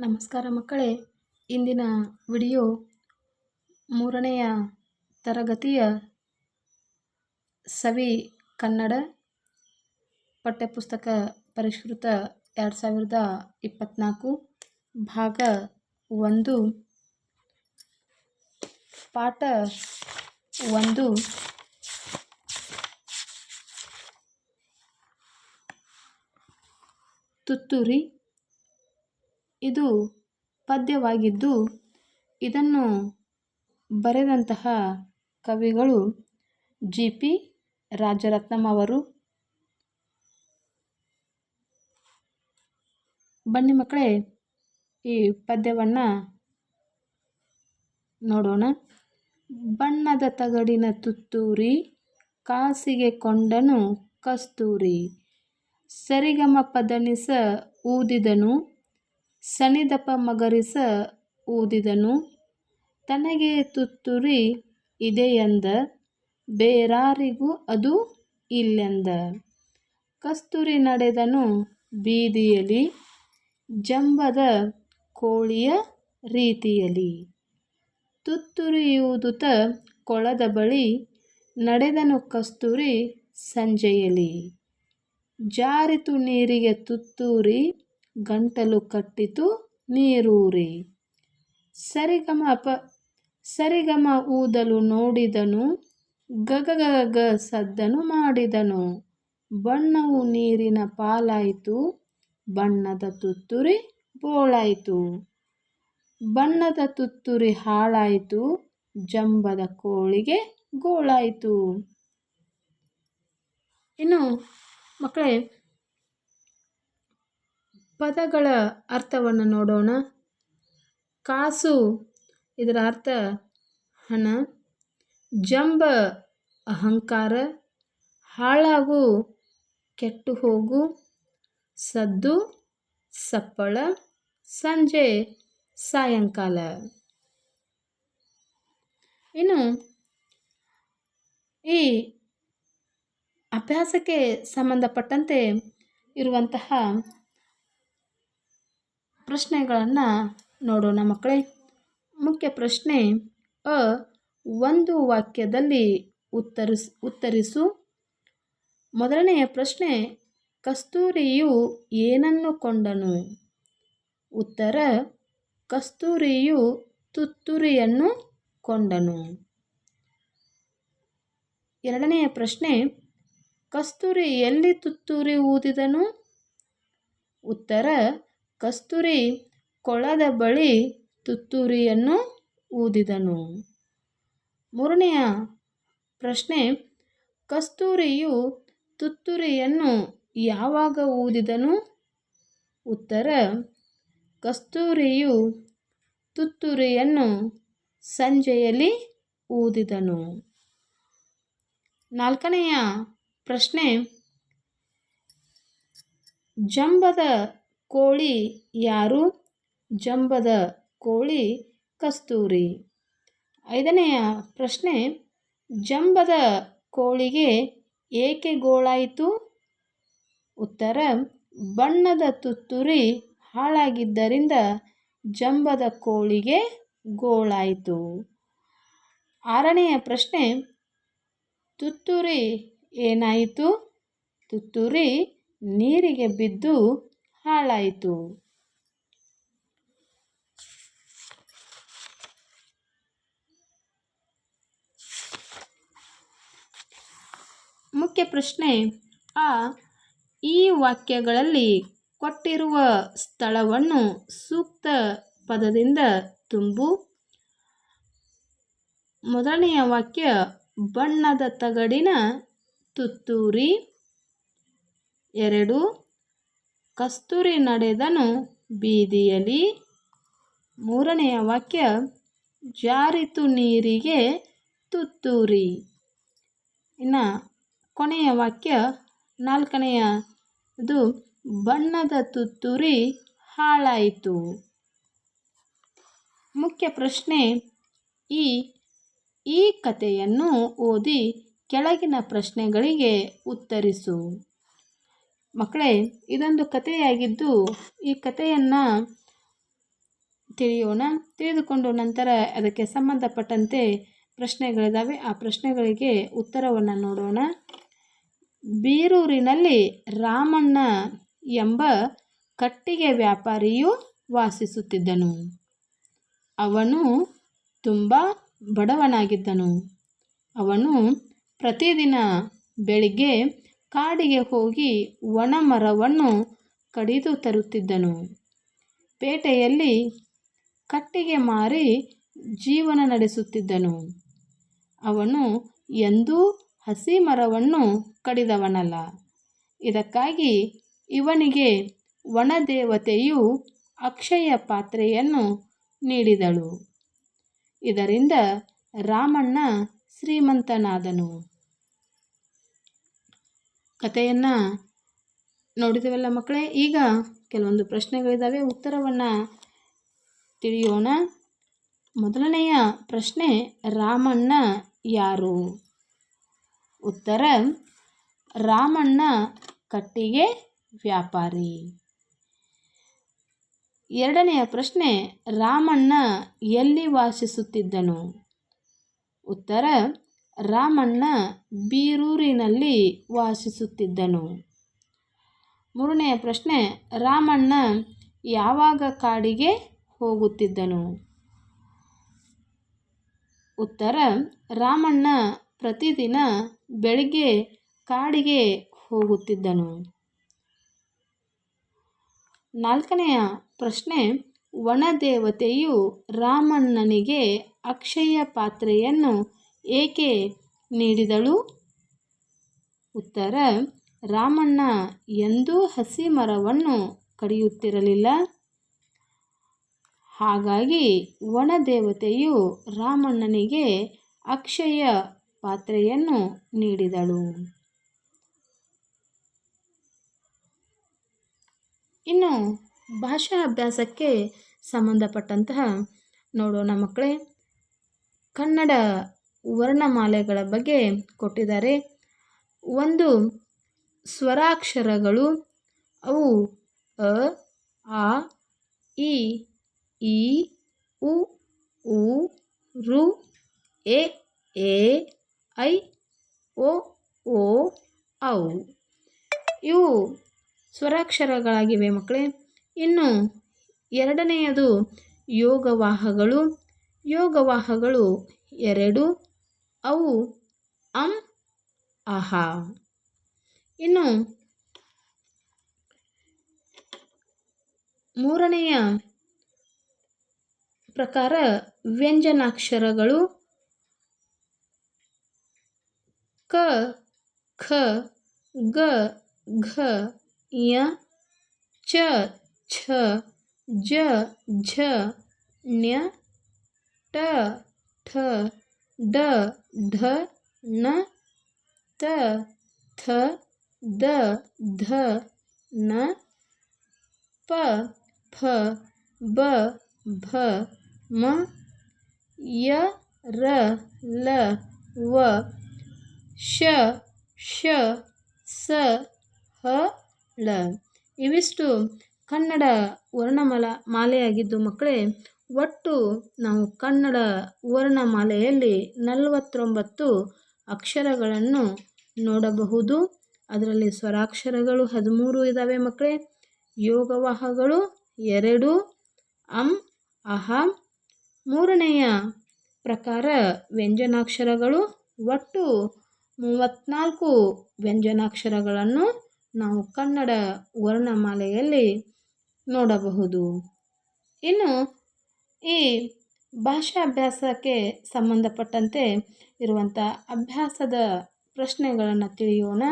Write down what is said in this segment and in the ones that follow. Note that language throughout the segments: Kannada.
ನಮಸ್ಕಾರ ಮಕ್ಕಳೇ. ಇಂದಿನ ವಿಡಿಯೋ ಮೂರನೆಯ ತರಗತಿಯ ಸವಿ ಕನ್ನಡ ಪಠ್ಯಪುಸ್ತಕ ಪರಿಷ್ಕೃತ ಎರಡು ಸಾವಿರದ ಇಪ್ಪತ್ತ್ನಾಲ್ಕು ಭಾಗ ಒಂದು. ಪಾಠ ಒಂದು. ತುತ್ತೂರಿ ಇದು ಪದ್ಯವಾಗಿದ್ದು, ಇದನ್ನು ಬರೆದಂತಹ ಕವಿಗಳು ಜಿ. ಪಿ. ರಾಜರತ್ನಂ ಅವರು. ಬನ್ನಿ ಮಕ್ಕಳೇ, ಈ ಪದ್ಯವನ್ನು ನೋಡೋಣ. ಬಣ್ಣದ ತಗಡಿನ ತುತ್ತೂರಿ, ಕಾಸಿಗೆ ಕೊಂಡನು ಕಸ್ತೂರಿ. ಸರಿಗಮ ಪದನಿಸ ಊದಿದನು ಸನಿದಪ ಮಗರಿಸ ಊದಿದನು. ತನಗೆ ತುತ್ತುರಿ ಇದೆಯೆಂದ ಬೇರಾರಿಗೂ ಅದು ಇಲ್ಲೆಂದ. ಕಸ್ತೂರಿ ನಡೆದನು ಬೀದಿಯಲ್ಲಿ ಜಂಬದ ಕೋಳಿಯ ರೀತಿಯಲಿ. ತುತ್ತೂರಿಯೂದುತ ಕೊಳದ ಬಳಿ ನಡೆದನು ಕಸ್ತೂರಿ ಸಂಜೆಯಲಿ. ಜಾರಿತು ನೀರಿಗೆ ತುತ್ತೂರಿ ಗಂಟಲು ಕಟ್ಟಿತು ನೀರೂರಿ. ಸರಿಗಮ ಅಪ, ಸರಿಗಮ ಊದಲು ನೋಡಿದನು ಗಗಗಗ ಸದ್ದನು ಮಾಡಿದನು. ಬಣ್ಣವು ನೀರಿನ ಪಾಲಾಯಿತು, ಬಣ್ಣದ ತುತ್ತುರಿ ಬೋಳಾಯಿತು. ಬಣ್ಣದ ತುತ್ತುರಿ ಹಾಳಾಯಿತು, ಜಂಬದ ಕೋಳಿಗೆ ಗೋಳಾಯಿತು. ಇನ್ನು ಮಕ್ಕಳೇ ಪದಗಳ ಅರ್ಥವನ್ನು ನೋಡೋಣ. ಕಾಸು, ಇದರ ಅರ್ಥ ಹಣ. ಜಂಬ, ಅಹಂಕಾರ. ಹಾಳಾಗು, ಕೆಟ್ಟು ಹೋಗು. ಸದ್ದು, ಸಪ್ಪಳ. ಸಂಜೆ, ಸಾಯಂಕಾಲ. ಇನ್ನು, ಈ ಅಭ್ಯಾಸಕ್ಕೆ ಸಂಬಂಧಪಟ್ಟಂತೆ ಇರುವಂತಹ ಪ್ರಶ್ನೆಗಳನ್ನು ನೋಡೋಣ ಮಕ್ಕಳೇ. ಮುಖ್ಯ ಪ್ರಶ್ನೆ, ಅ, ಒಂದು ವಾಕ್ಯದಲ್ಲಿ ಉತ್ತರಿಸ್, ಉತ್ತರಿಸು. ಮೊದಲನೆಯ ಪ್ರಶ್ನೆ, ಕಸ್ತೂರಿಯು ಏನನ್ನು ಕೊಂಡನು? ಉತ್ತರ, ಕಸ್ತೂರಿಯು ತುತ್ತೂರಿಯನ್ನು ಕೊಂಡನು. ಎರಡನೆಯ ಪ್ರಶ್ನೆ, ಕಸ್ತೂರಿ ಎಲ್ಲಿ ತುತ್ತೂರಿ ಊದಿದನು? ಉತ್ತರ ಕಸ್ತೂರಿ ಕೊಳದ ಬಳಿ ತುತ್ತೂರಿಯನ್ನು ಊದಿದನು. ಮೂರನೆಯ ಪ್ರಶ್ನೆ, ಕಸ್ತೂರಿಯು ತುತ್ತೂರಿಯನ್ನು ಯಾವಾಗ ಊದಿದನು? ಉತ್ತರ, ಕಸ್ತೂರಿಯು ತುತ್ತೂರಿಯನ್ನು ಸಂಜೆಯಲ್ಲಿ ಊದಿದನು. ನಾಲ್ಕನೆಯ ಪ್ರಶ್ನೆ, ಜಂಬದ ಕೋಳಿ ಯಾರು? ಜಂಬದ ಕೋಳಿ ಕಸ್ತೂರಿ. ಐದನೆಯ ಪ್ರಶ್ನೆ, ಜಂಬದ ಕೋಳಿಗೆ ಏಕೆ ಗೋಳಾಯಿತು? ಉತ್ತರ, ಬಣ್ಣದ ತುತ್ತುರಿ ಹಾಳಾಗಿದ್ದರಿಂದ ಜಂಬದ ಕೋಳಿಗೆ ಗೋಳಾಯಿತು. ಆರನೆಯ ಪ್ರಶ್ನೆ, ತುತ್ತುರಿ ಏನಾಯಿತು? ತುತ್ತುರಿ ನೀರಿಗೆ ಬಿದ್ದು ಹಾಳಾಯಿತು. ಮುಖ್ಯ ಪ್ರಶ್ನೆ, ಆ, ಈ ವಾಕ್ಯಗಳಲ್ಲಿ ಕೊಟ್ಟಿರುವ ಸ್ಥಳವನ್ನು ಸೂಕ್ತ ಪದದಿಂದ ತುಂಬು. ಮೊದಲನೆಯ ವಾಕ್ಯ, ಬಣ್ಣದ ತಗಡಿನ ತುತ್ತೂರಿ. ಎರಡು ಕಸ್ತೂರಿ ನಡೆದನು ಬೀದಿಯಲ್ಲಿ. ಮೂರನೆಯ ವಾಕ್ಯ, ಜಾರಿತು ನೀರಿಗೆ ತುತ್ತೂರಿ. ಇನ್ನು ಕೊನೆಯ ವಾಕ್ಯ ನಾಲ್ಕನೆಯ ಇದು ಬಣ್ಣದ ತುತ್ತೂರಿ ಹಾಳಾಯಿತು. ಮುಖ್ಯ ಪ್ರಶ್ನೆ, ಈ ಈ ಕಥೆಯನ್ನು ಓದಿ ಕೆಳಗಿನ ಪ್ರಶ್ನೆಗಳಿಗೆ ಉತ್ತರಿಸು. ಮಕ್ಕಳೇ, ಇದೊಂದು ಕಥೆಯಾಗಿದ್ದು ಈ ಕಥೆಯನ್ನು ತಿಳಿಯೋಣ. ತಿಳಿದುಕೊಂಡು ನಂತರ ಅದಕ್ಕೆ ಸಂಬಂಧಪಟ್ಟಂತೆ ಪ್ರಶ್ನೆಗಳಿದ್ದಾವೆ ಆ ಪ್ರಶ್ನೆಗಳಿಗೆ ಉತ್ತರವನ್ನು ನೋಡೋಣ. ಬೀರೂರಿನಲ್ಲಿ ರಾಮಣ್ಣ ಎಂಬ ಕಟ್ಟಿಗೆ ವ್ಯಾಪಾರಿಯು ವಾಸಿಸುತ್ತಿದ್ದನು. ಅವನು ತುಂಬ ಬಡವನಾಗಿದ್ದನು. ಅವನು ಪ್ರತಿದಿನ ಬೆಳಿಗ್ಗೆ ಕಾಡಿಗೆ ಹೋಗಿ ಒಣ ಮರವನ್ನು ಕಡಿದು ತರುತ್ತಿದ್ದನು. ಪೇಟೆಯಲ್ಲಿ ಕಟ್ಟಿಗೆ ಮಾರಿ ಜೀವನ ನಡೆಸುತ್ತಿದ್ದನು. ಅವನು ಎಂದೂ ಹಸಿ ಮರವನ್ನು ಕಡಿದವನಲ್ಲ. ಇದಕ್ಕಾಗಿ ಇವನಿಗೆ ವನದೇವತೆಯು ಅಕ್ಷಯ ಪಾತ್ರೆಯನ್ನು ನೀಡಿದಳು. ಇದರಿಂದ ರಾಮಣ್ಣ ಶ್ರೀಮಂತನಾದನು. ಕಥೆಯನ್ನು ನೋಡಿದೆವಲ್ಲ ಮಕ್ಕಳೇ? ಈಗ ಕೆಲವೊಂದು ಪ್ರಶ್ನೆಗಳಿದ್ದಾವೆ ಉತ್ತರವನ್ನು ತಿಳಿಯೋಣ. ಮೊದಲನೆಯ ಪ್ರಶ್ನೆ, ರಾಮಣ್ಣ ಯಾರು? ಉತ್ತರ, ರಾಮಣ್ಣ ಕಟ್ಟಿಗೆ ವ್ಯಾಪಾರಿ. ಎರಡನೆಯ ಪ್ರಶ್ನೆ, ರಾಮಣ್ಣ ಎಲ್ಲಿ ವಾಸಿಸುತ್ತಿದ್ದನು? ಉತ್ತರ ರಾಮಣ್ಣ ಬೀರೂರಿನಲ್ಲಿ ವಾಸಿಸುತ್ತಿದ್ದನು. ಮೂರನೆಯ ಪ್ರಶ್ನೆ, ರಾಮಣ್ಣ ಯಾವಾಗ ಕಾಡಿಗೆ ಹೋಗುತ್ತಿದ್ದನು? ಉತ್ತರ, ರಾಮಣ್ಣ ಪ್ರತಿದಿನ ಬೆಳಿಗ್ಗೆ ಕಾಡಿಗೆ ಹೋಗುತ್ತಿದ್ದನು. ನಾಲ್ಕನೆಯ ಪ್ರಶ್ನೆ, ವನದೇವತೆಯು ರಾಮಣ್ಣನಿಗೆ ಅಕ್ಷಯ ಪಾತ್ರೆಯನ್ನು ಏಕೆ ನೀಡಿದಳು? ಉತ್ತರ, ರಾಮಣ್ಣ ಎಂದೂ ಹಸಿ ಮರವನ್ನು ಕಡಿಯುತ್ತಿರಲಿಲ್ಲ. ಹಾಗಾಗಿ ವನದೇವತೆಯು ರಾಮಣ್ಣನಿಗೆ ಅಕ್ಷಯ ಪಾತ್ರೆಯನ್ನು ನೀಡಿದಳು. ಇನ್ನು ಭಾಷಾ ಅಭ್ಯಾಸಕ್ಕೆ ಸಂಬಂಧಪಟ್ಟಂತಹ ನೋಡೋಣ ಮಕ್ಕಳೇ, ಕನ್ನಡ ವರ್ಣಮಾಲೆಗಳ ಬಗ್ಗೆ ಕೊಟ್ಟಿದ್ದಾರೆ. ಒಂದು ಸ್ವರಾಕ್ಷರಗಳು ಅವು ಅ, ಆ, ಇ, ಈ, ಉ ಉ, ರು, ಎ ಎ, ಐ, ಓ ಓ, ಔ. ಇವು ಸ್ವರಾಕ್ಷರಗಳಾಗಿವೆ ಮಕ್ಕಳೇ. ಇನ್ನು ಎರಡನೆಯದು ಯೋಗವಾಹಗಳು. ಯೋಗವಾಹಗಳು ಎರಡು ಅವು ಅಂ, ಅಹ. ಇನ್ನು ಮೂರನೆಯ ಪ್ರಕಾರ ವ್ಯಂಜನಾಕ್ಷರಗಳು ಕ, ಖ, ಗ, ಘ, ಯ, ಚ, ಛ, ಜ, ಝ ಣ್ಯ ಟ, ಠ ಡ ಢ ಣ ತ, ಥ, ದ, ಧ, ನ, ಪ ಫ ಬ, ಭ, ಮ, ಯ, ರ, ಲ, ವ, ಶ ಶ, ಸ, ಹ, ಳ. ಇವಿಷ್ಟು ಕನ್ನಡ ವರ್ಣಮಾಲ, ಮಾಲೆಯಾಗಿದ್ದು ಮಕ್ಕಳೇ ಒಟ್ಟು ನಾವು ಕನ್ನಡ ವರ್ಣಮಾಲೆಯಲ್ಲಿ ನಲವತ್ತೊಂಬತ್ತು ಅಕ್ಷರಗಳನ್ನು ನೋಡಬಹುದು. ಅದರಲ್ಲಿ ಸ್ವರಾಕ್ಷರಗಳು ಹದಿಮೂರು ಇದ್ದಾವೆ ಮಕ್ಕಳೇ. ಯೋಗವಾಹಗಳು ಎರಡು, ಅಂ, ಅಹ. ಮೂರನೆಯ ಪ್ರಕಾರ ವ್ಯಂಜನಾಕ್ಷರಗಳು ಒಟ್ಟು ಮೂವತ್ತ್ನಾಲ್ಕು ವ್ಯಂಜನಾಕ್ಷರಗಳನ್ನು ನಾವು ಕನ್ನಡ ವರ್ಣಮಾಲೆಯಲ್ಲಿ ನೋಡಬಹುದು. ಇನ್ನು ಈ ಭಾಷಾಭ್ಯಾಸಕ್ಕೆ ಸಂಬಂಧಪಟ್ಟಂತೆ ಇರುವಂಥ ಅಭ್ಯಾಸದ ಪ್ರಶ್ನೆಗಳನ್ನು ತಿಳಿಯೋಣ.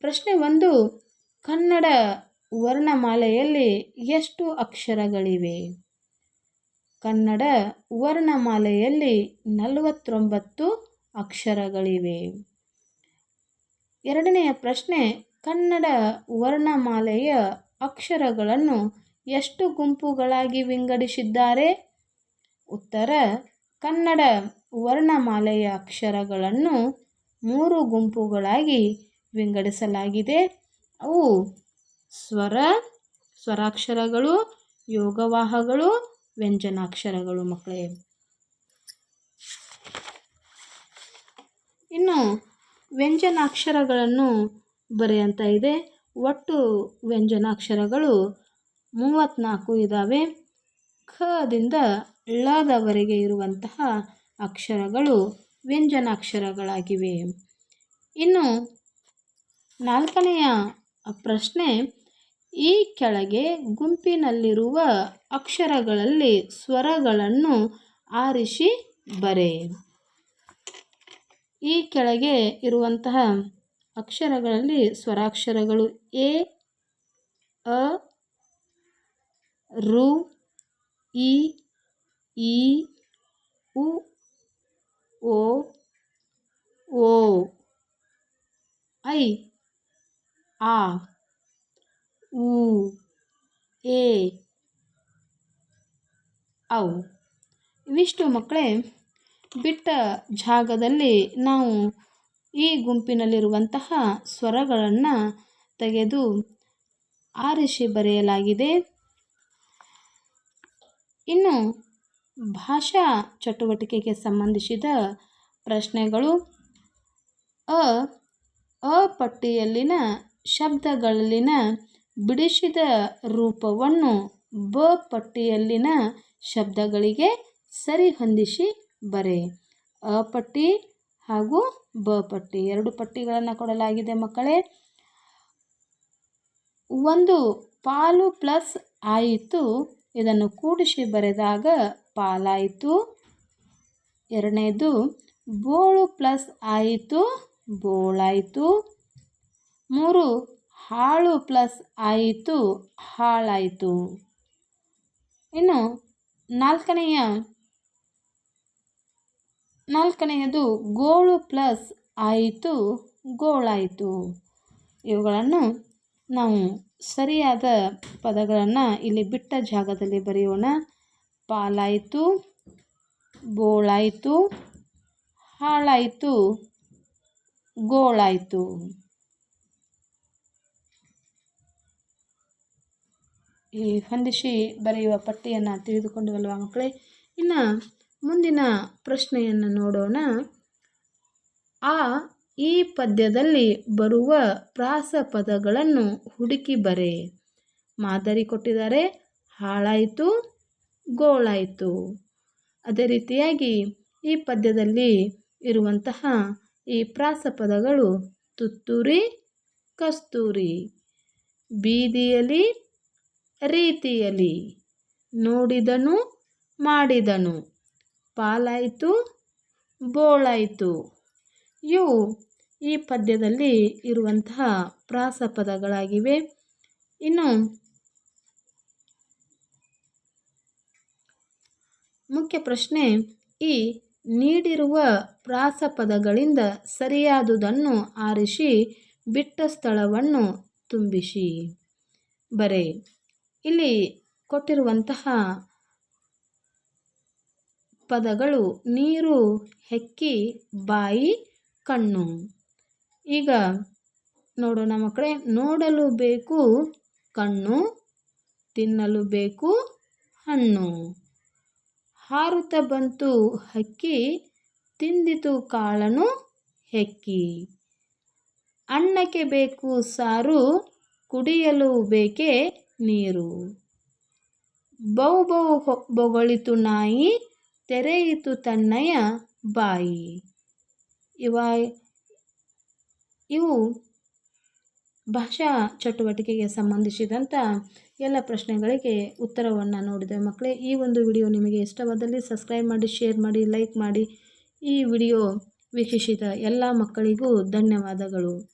ಪ್ರಶ್ನೆ ಒಂದು, ಕನ್ನಡ ವರ್ಣಮಾಲೆಯಲ್ಲಿ ಎಷ್ಟು ಅಕ್ಷರಗಳಿವೆ? ಕನ್ನಡ ವರ್ಣಮಾಲೆಯಲ್ಲಿ ನಲವತ್ತೊಂಬತ್ತು ಅಕ್ಷರಗಳಿವೆ. ಎರಡನೆಯ ಪ್ರಶ್ನೆ, ಕನ್ನಡ ವರ್ಣಮಾಲೆಯ ಅಕ್ಷರಗಳನ್ನು ಎಷ್ಟು ಗುಂಪುಗಳಾಗಿ ವಿಂಗಡಿಸಿದ್ದಾರೆ? ಉತ್ತರ, ಕನ್ನಡ ವರ್ಣಮಾಲೆಯ ಅಕ್ಷರಗಳನ್ನು ಮೂರು ಗುಂಪುಗಳಾಗಿ ವಿಂಗಡಿಸಲಾಗಿದೆ. ಅವು ಸ್ವರ, ಸ್ವರಾಕ್ಷರಗಳು, ಯೋಗವಾಹಗಳು, ವ್ಯಂಜನಾಕ್ಷರಗಳು ಮಕ್ಕಳೇ. ಇನ್ನು ವ್ಯಂಜನಾಕ್ಷರಗಳನ್ನು ಬರೆಯಂತ ಇದೆ. ಒಟ್ಟು ವ್ಯಂಜನಾಕ್ಷರಗಳು ಮೂವತ್ತ್ನಾಲ್ಕು ಇದ್ದಾವೆ ಖದಿಂದ ಳದವರೆಗೆ ಇರುವಂತಹ ಅಕ್ಷರಗಳು ವ್ಯಂಜನಾಕ್ಷರಗಳಾಗಿವೆ. ಇನ್ನು ನಾಲ್ಕನೆಯ ಪ್ರಶ್ನೆ, ಈ ಕೆಳಗೆ ಗುಂಪಿನಲ್ಲಿರುವ ಅಕ್ಷರಗಳಲ್ಲಿ ಸ್ವರಗಳನ್ನು ಆರಿಸಿ ಬರೆ. ಈ ಕೆಳಗೆ ಇರುವಂತಹ ಅಕ್ಷರಗಳಲ್ಲಿ ಸ್ವರಾಕ್ಷರಗಳು ಎ, ಅ ರು, ಇ ಈ ಉ, ಓ ಓ, ಐ, ಆ, ಉ, ಎ, ಔ. ಇವಿಷ್ಟು ಮಕ್ಕಳೇ, ಬಿಟ್ಟ ಜಾಗದಲ್ಲಿ ನಾವು ಈ ಗುಂಪಿನಲ್ಲಿರುವಂತಹ ಸ್ವರಗಳನ್ನು ತೆಗೆದು ಆರಿಸಿ ಬರೆಯಲಾಗಿದೆ. ಇನ್ನು ಭಾಷಾ ಚಟುವಟಿಕೆಗೆ ಸಂಬಂಧಿಸಿದ ಪ್ರಶ್ನೆಗಳು. ಅ ಅ ಪಟ್ಟಿಯಲ್ಲಿನ ಶಬ್ದಗಳಲ್ಲಿನ ಬಿಡಿಸಿದ ರೂಪವನ್ನು ಬ ಪಟ್ಟಿಯಲ್ಲಿನ ಶಬ್ದಗಳಿಗೆ ಸರಿಹೊಂದಿಸಿ ಬರೆ. ಅ ಪಟ್ಟಿ ಹಾಗೂ ಬ ಪಟ್ಟಿ ಎರಡು ಪಟ್ಟಿಗಳನ್ನು ಕೊಡಲಾಗಿದೆ ಮಕ್ಕಳೇ. ಒಂದು ಪಾಲು ಪ್ಲಸ್ ಆಯಿತು. ಇದನ್ನು ಕೂಡಿಸಿ ಬರೆದಾಗ ಪಾಲಾಯಿತು. ಎರಡನೇದು, ಬೋಳು ಪ್ಲಸ್ ಆಯಿತು, ಬೋಳಾಯಿತು. ಮೂರು, ಹಾಳು ಪ್ಲಸ್ ಆಯಿತು, ಹಾಳಾಯಿತು. ಇನ್ನು ನಾಲ್ಕನೆಯ, ನಾಲ್ಕನೆಯದು, ಗೋಳು ಪ್ಲಸ್ ಆಯಿತು, ಗೋಳಾಯಿತು. ಇವುಗಳನ್ನು ನಾವು ಸರಿಯಾದ ಪದಗಳನ್ನು ಇಲ್ಲಿ ಬಿಟ್ಟ ಜಾಗದಲ್ಲಿ ಬರೆಯೋಣ. ಪಾಲಾಯಿತು, ಬೋಳಾಯಿತು, ಹಾಳಾಯಿತು, ಗೋಳಾಯಿತು. ಈ ಹೊಂದಿಸಿ ಬರೆಯುವ ಪಟ್ಟಿಯನ್ನು ತಿಳಿದುಕೊಂಡವಲ್ವ ಮಕ್ಕಳೇ? ಇನ್ನು ಮುಂದಿನ ಪ್ರಶ್ನೆಯನ್ನು ನೋಡೋಣ. ಆ ಈ ಪದ್ಯದಲ್ಲಿ ಬರುವ ಪ್ರಾಸ ಪದಗಳನ್ನು ಹುಡುಕಿ ಬರೆ. ಮಾದರಿ ಕೊಟ್ಟಿದ್ದಾರೆ. ಹಾಳಾಯಿತು, ಗೋಳಾಯಿತು. ಅದೇ ರೀತಿಯಾಗಿ ಈ ಪದ್ಯದಲ್ಲಿ ಇರುವಂತಹ ಈ ಪ್ರಾಸ ಪದಗಳು ತುತ್ತೂರಿ, ಕಸ್ತೂರಿ. ಬೀದಿಯಲಿ, ರೀತಿಯಲಿ. ನೋಡಿದನು, ಮಾಡಿದನು. ಪಾಲಾಯಿತು, ಬೋಳಾಯಿತು. ಇವು ಈ ಪದ್ಯದಲ್ಲಿ ಇರುವಂತಹ ಪ್ರಾಸ ಪದಗಳಾಗಿವೆ ಇನ್ನು ಮುಖ್ಯ ಪ್ರಶ್ನೆ, ಈ ನೀಡಿರುವ ಪ್ರಾಸ ಪದಗಳಿಂದ ಸರಿಯಾದುದನ್ನು ಆರಿಸಿ ಬಿಟ್ಟ ಸ್ಥಳವನ್ನು ತುಂಬಿಸಿ. ಬರೆ, ಇಲ್ಲಿ ಕೊಟ್ಟಿರುವಂತಹ ಪದಗಳು ನೀರು, ಹೆಕ್ಕಿ, ಬಾಯಿ ಕಣ್ಣು. ಈಗ ನೋಡೋಣ ಮಕ್ಕಳೇ ನೋಡಲು ಬೇಕು ಕಣ್ಣು, ತಿನ್ನಲು ಬೇಕು ಹಣ್ಣು. ಹಾರುತ್ತ ಬಂತು ಹಕ್ಕಿ, ತಿಂದಿತು ಕಾಳನು ಹೆಕ್ಕಿ. ಅನ್ನಕ್ಕೆ ಬೇಕು ಸಾರು, ಕುಡಿಯಲು ಬೇಕೇ ನೀರು. ಬೌ ಬೌ ಬೊಗಳಿತು ನಾಯಿ, ತೆರೆಯಿತು ತನ್ನಯ ಬಾಯಿ. ಇವ ಇವು ಭಾಷಾ ಚಟುವಟಿಕೆಗೆ ಸಂಬಂಧಿಸಿದಂಥ ಎಲ್ಲ ಪ್ರಶ್ನೆಗಳಿಗೆ ಉತ್ತರವನ್ನು ನೋಡಿದೆ. ಮಕ್ಕಳೇ ಈ ಒಂದು ವಿಡಿಯೋ ನಿಮಗೆ ಇಷ್ಟವಾದಲ್ಲಿ ಸಬ್ಸ್ಕ್ರೈಬ್ ಮಾಡಿ, ಶೇರ್ ಮಾಡಿ, ಲೈಕ್ ಮಾಡಿ. ಈ ವಿಡಿಯೋ ವೀಕ್ಷಿಸಿದ ಎಲ್ಲ ಮಕ್ಕಳಿಗೂ ಧನ್ಯವಾದಗಳು.